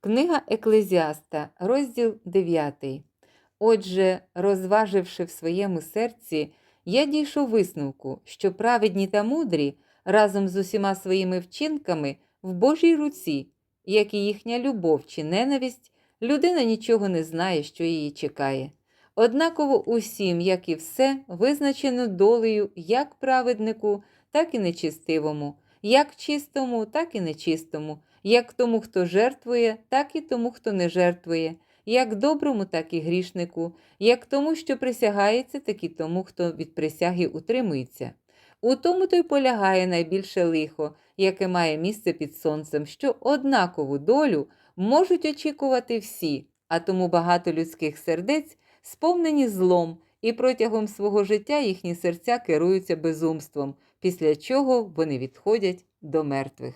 Книга Еклезіаста, розділ 9. Отже, розваживши в своєму серці, я дійшов висновку, що праведні та мудрі разом з усіма своїми вчинками в Божій руці, як і їхня любов чи ненависть, людина нічого не знає, що її чекає. Однаково усім, як і все, визначено долею як праведнику, так і нечистивому, як чистому, так і нечистому, як тому, хто жертвує, так і тому, хто не жертвує, як доброму, так і грішнику, як тому, що присягається, так і тому, хто від присяги утримується. У тому то й полягає найбільше лихо, яке має місце під сонцем, що однакову долю можуть очікувати всі, а тому багато людських сердець сповнені злом, і протягом свого життя їхні серця керуються безумством, після чого вони відходять до мертвих.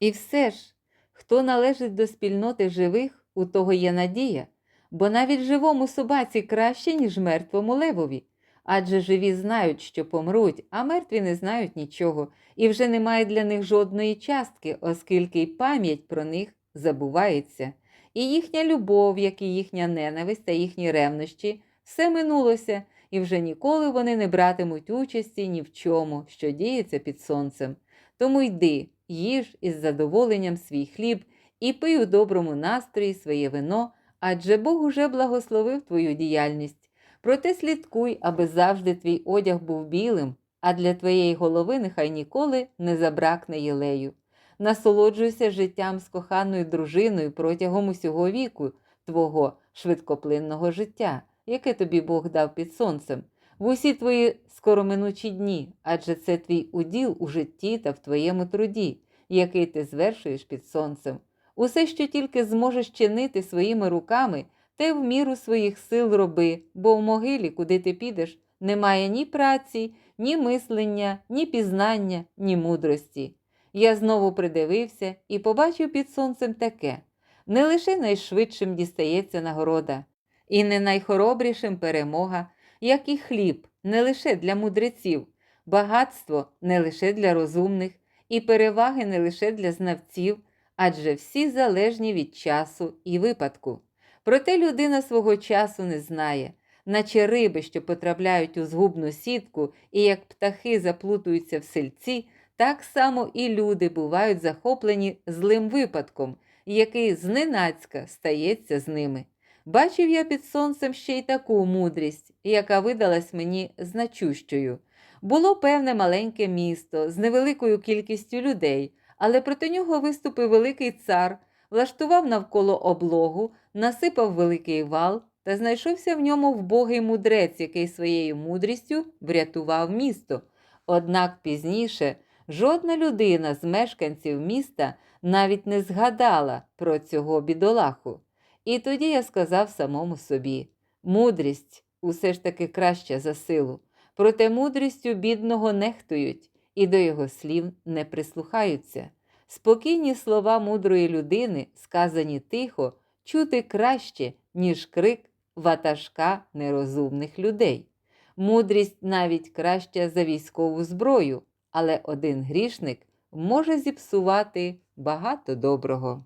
І все ж, хто належить до спільноти живих, у того є надія, бо навіть живому собаці краще, ніж мертвому левові. Адже живі знають, що помруть, а мертві не знають нічого, і вже немає для них жодної частки, оскільки й пам'ять про них забувається. І їхня любов, як і їхня ненависть та їхні ревнощі, все минулося, і вже ніколи вони не братимуть участі ні в чому, що діється під сонцем. Тому йди, їж із задоволенням свій хліб і пий у доброму настрої своє вино, адже Бог уже благословив твою діяльність. Проте слідкуй, аби завжди твій одяг був білим, а для твоєї голови нехай ніколи не забракне єлею. Насолоджуйся життям з коханою дружиною протягом усього віку твого швидкоплинного життя, яке тобі Бог дав під сонцем, в усі твої скороминучі дні, адже це твій уділ у житті та в твоєму труді, який ти звершуєш під сонцем. Усе, що тільки зможеш чинити своїми руками, те в міру своїх сил роби, бо в могилі, куди ти підеш, немає ні праці, ні мислення, ні пізнання, ні мудрості. Я знову придивився і побачив під сонцем таке: не лише найшвидшим дістається нагорода, і не найхоробрішим перемога, як і хліб, не лише для мудреців, багатство не лише для розумних, і переваги не лише для знавців, адже всі залежні від часу і випадку. Проте людина свого часу не знає, наче риби, що потрапляють у згубну сітку, і як птахи заплутуються в сельці, так само і люди бувають захоплені злим випадком, який зненацька стається з ними. Бачив я під сонцем ще й таку мудрість, яка видалась мені значущою. Було певне маленьке місто з невеликою кількістю людей, але проти нього виступив великий цар, влаштував навколо облогу, насипав великий вал та знайшовся в ньому вбогий мудрець, який своєю мудрістю врятував місто. Однак пізніше жодна людина з мешканців міста навіть не згадала про цього бідолаху. І тоді я сказав самому собі: мудрість усе ж таки краща за силу, проте мудрістю бідного нехтують і до його слів не прислухаються. Спокійні слова мудрої людини, сказані тихо, чути краще, ніж крик ватажка нерозумних людей. Мудрість навіть краща за військову зброю, але один грішник може зіпсувати багато доброго.